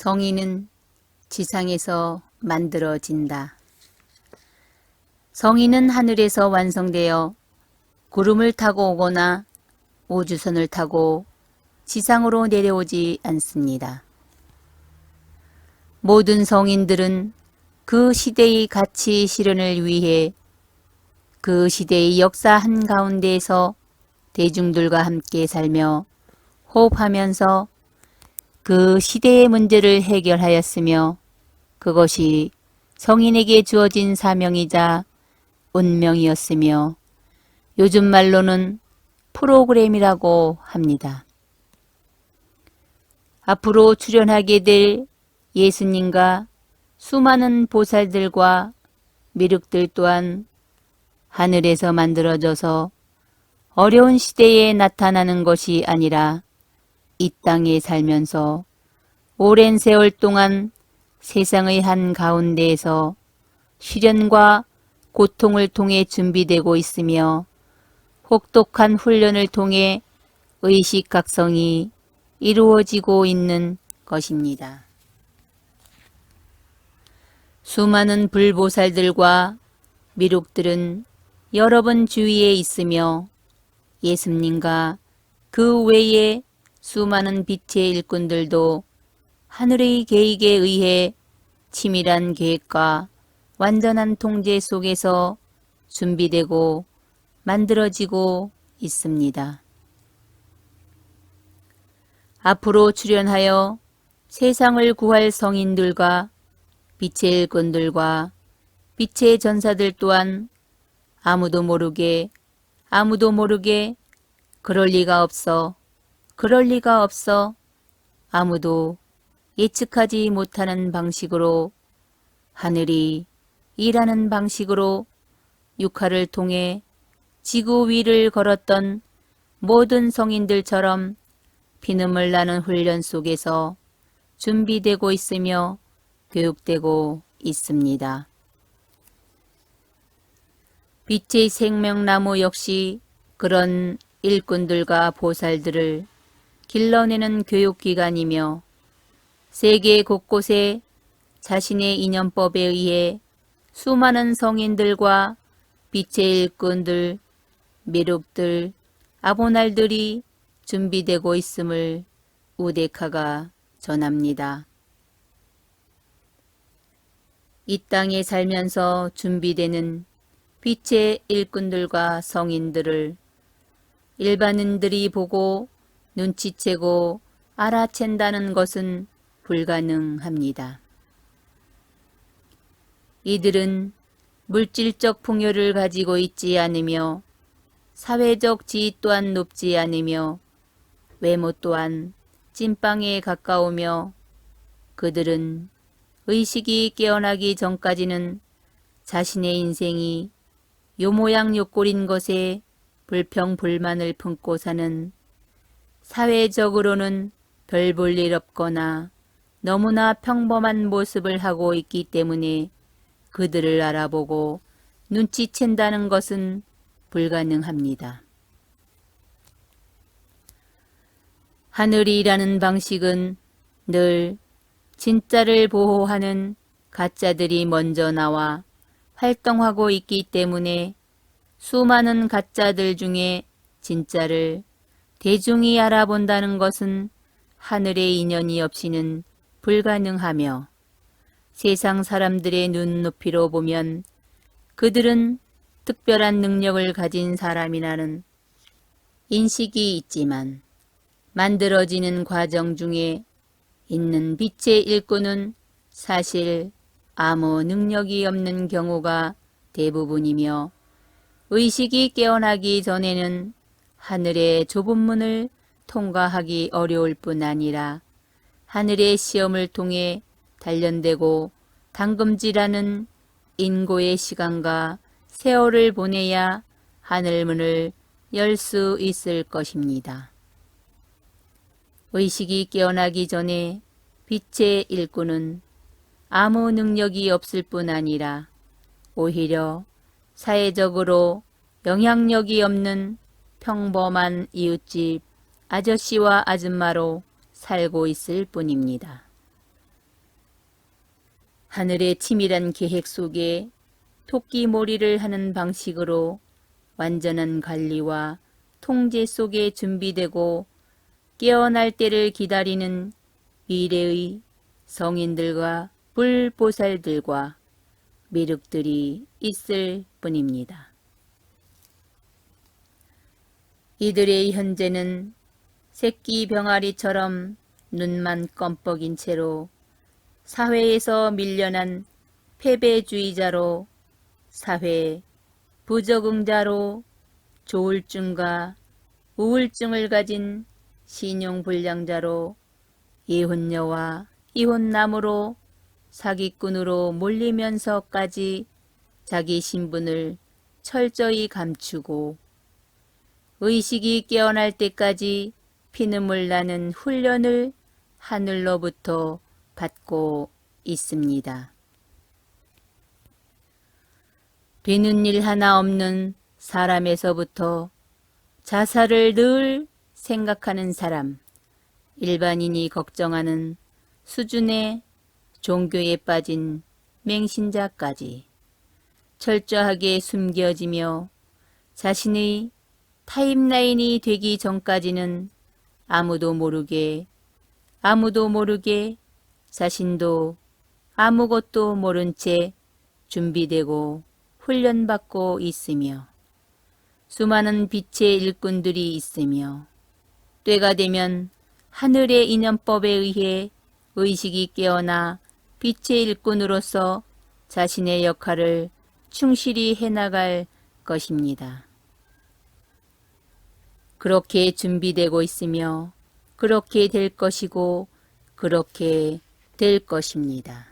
성인은 지상에서 만들어진다. 성인은 하늘에서 완성되어 구름을 타고 오거나 우주선을 타고 지상으로 내려오지 않습니다. 모든 성인들은 그 시대의 가치 실현을 위해 그 시대의 역사 한가운데에서 대중들과 함께 살며 호흡하면서 그 시대의 문제를 해결하였으며 그것이 성인에게 주어진 사명이자 운명이었으며 요즘 말로는 프로그램이라고 합니다. 앞으로 출연하게 될 예수님과 수많은 보살들과 미륵들 또한 하늘에서 만들어져서 어려운 시대에 나타나는 것이 아니라 이 땅에 살면서 오랜 세월 동안 세상의 한 가운데에서 시련과 고통을 통해 준비되고 있으며 혹독한 훈련을 통해 의식 각성이 이루어지고 있는 것입니다. 수많은 불보살들과 미륵들은 여러분 주위에 있으며 예수님과 그 외에 수많은 빛의 일꾼들도 하늘의 계획에 의해 치밀한 계획과 완전한 통제 속에서 준비되고 만들어지고 있습니다. 앞으로 출연하여 세상을 구할 성인들과 빛의 일꾼들과 빛의 전사들 또한 아무도 모르게 아무도 모르게 그럴 리가 없어 그럴 리가 없어 아무도 예측하지 못하는 방식으로 하늘이 일하는 방식으로 육화를 통해 지구 위를 걸었던 모든 성인들처럼 피눈물 나는 훈련 속에서 준비되고 있으며 교육되고 있습니다. 빛의 생명나무 역시 그런 일꾼들과 보살들을 길러내는 교육기관이며 세계 곳곳에 자신의 인연법에 의해 수많은 성인들과 빛의 일꾼들, 미륵들, 아보날들이 준비되고 있음을 우데카가 전합니다. 이 땅에 살면서 준비되는 빛의 일꾼들과 성인들을 일반인들이 보고 눈치채고 알아챈다는 것은 불가능합니다. 이들은 물질적 풍요를 가지고 있지 않으며 사회적 지위 또한 높지 않으며 외모 또한 찐빵에 가까우며 그들은 의식이 깨어나기 전까지는 자신의 인생이 요 모양 요 꼴인 것에 불평불만을 품고 사는 사회적으로는 별 볼 일 없거나 너무나 평범한 모습을 하고 있기 때문에 그들을 알아보고 눈치챈다는 것은 불가능합니다. 하늘이라는 방식은 늘 진짜를 보호하는 가짜들이 먼저 나와 활동하고 있기 때문에 수많은 가짜들 중에 진짜를 대중이 알아본다는 것은 하늘의 인연이 없이는 불가능하며 세상 사람들의 눈높이로 보면 그들은 특별한 능력을 가진 사람이라는 인식이 있지만 만들어지는 과정 중에 있는 빛의 일꾼은 사실 아무 능력이 없는 경우가 대부분이며 의식이 깨어나기 전에는 하늘의 좁은 문을 통과하기 어려울 뿐 아니라 하늘의 시험을 통해 단련되고 당금질하는 인고의 시간과 세월을 보내야 하늘문을 열 수 있을 것입니다. 의식이 깨어나기 전에 빛의 일꾼은 아무 능력이 없을 뿐 아니라 오히려 사회적으로 영향력이 없는 평범한 이웃집 아저씨와 아줌마로 살고 있을 뿐입니다. 하늘의 치밀한 계획 속에 토끼몰이를 하는 방식으로 완전한 관리와 통제 속에 준비되고 깨어날 때를 기다리는 미래의 성인들과 불보살들과 미륵들이 있을 뿐입니다. 이들의 현재는 새끼 병아리처럼 눈만 껌뻑인 채로 사회에서 밀려난 패배주의자로 사회 부적응자로 조울증과 우울증을 가진 신용불량자로 이혼녀와 이혼남으로 사기꾼으로 몰리면서까지 자기 신분을 철저히 감추고 의식이 깨어날 때까지 피눈물 나는 훈련을 하늘로부터 받고 있습니다. 되는 일 하나 없는 사람에서부터 자살을 늘 생각하는 사람, 일반인이 걱정하는 수준의 종교에 빠진 맹신자까지 철저하게 숨겨지며 자신의 타임라인이 되기 전까지는 아무도 모르게 아무도 모르게 자신도 아무것도 모른 채 준비되고 훈련받고 있으며 수많은 빛의 일꾼들이 있으며 때가 되면 하늘의 인연법에 의해 의식이 깨어나 빛의 일꾼으로서 자신의 역할을 충실히 해나갈 것입니다. 그렇게 준비되고 있으며 그렇게 될 것이고 그렇게 될 것입니다.